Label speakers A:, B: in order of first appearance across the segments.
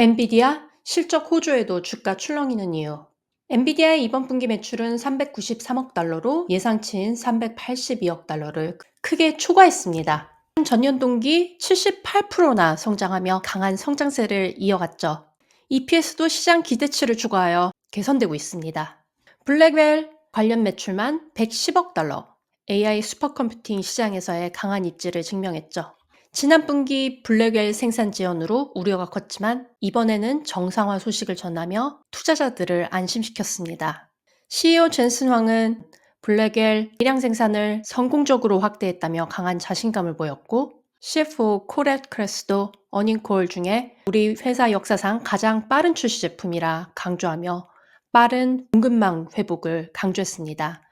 A: 엔비디아 실적 호조에도 주가 출렁이는 이유. 엔비디아의 이번 분기 매출은 393억 달러로 예상치인 382억 달러를 크게 초과했습니다. 전년 동기 78%나 성장하며 강한 성장세를 이어갔죠. EPS도 시장 기대치를 추가하여 개선되고 있습니다. 블랙웰 관련 매출만 110억 달러, AI 슈퍼컴퓨팅 시장에서의 강한 입지를 증명했죠. 지난 분기 블랙웰 생산 지연으로 우려가 컸지만 이번에는 정상화 소식을 전하며 투자자들을 안심시켰습니다. CEO 젠슨 황은 블랙웰 대량 생산을 성공적으로 확대했다며 강한 자신감을 보였고 CFO 코렛 크레스도 어닝콜 중에 우리 회사 역사상 가장 빠른 출시 제품이라 강조하며 빠른 공급망 회복을 강조했습니다.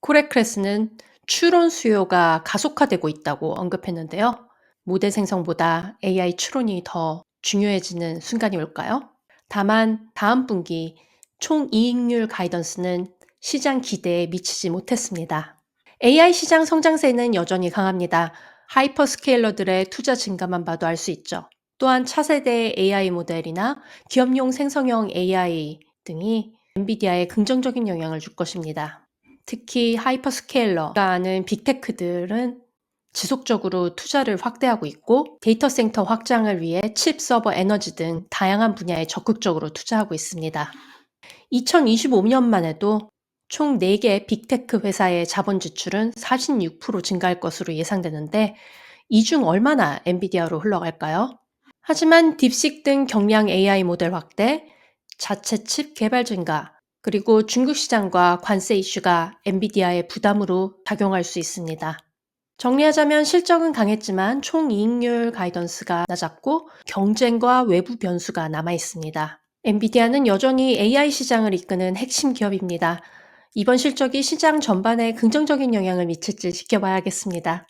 A: 코렛 크레스는 추론 수요가 가속화되고 있다고 언급했는데요. 모델 생성보다 AI 추론이 더 중요해지는 순간이 올까요? 다만 다음 분기 총 이익률 가이던스는 시장 기대에 미치지 못했습니다. AI 시장 성장세는 여전히 강합니다. 하이퍼스케일러들의 투자 증가만 봐도 알 수 있죠. 또한 차세대 AI 모델이나 기업용 생성형 AI 등이 엔비디아에 긍정적인 영향을 줄 것입니다. 특히 하이퍼스케일러가 하는 빅테크들은 지속적으로 투자를 확대하고 있고 데이터 센터 확장을 위해 칩 서버 에너지 등 다양한 분야에 적극적으로 투자하고 있습니다. 2025년만 해도 총 4개 빅테크 회사의 자본 지출은 46% 증가할 것으로 예상되는데 이 중 얼마나 엔비디아로 흘러갈까요? 하지만 딥식 등 경량 AI 모델 확대, 자체 칩 개발 증가, 그리고 중국 시장과 관세 이슈가 엔비디아의 부담으로 작용할 수 있습니다. 정리하자면 실적은 강했지만 총 이익률 가이던스가 낮았고 경쟁과 외부 변수가 남아 있습니다. 엔비디아는 여전히 AI 시장을 이끄는 핵심 기업입니다. 이번 실적이 시장 전반에 긍정적인 영향을 미칠지 지켜봐야겠습니다.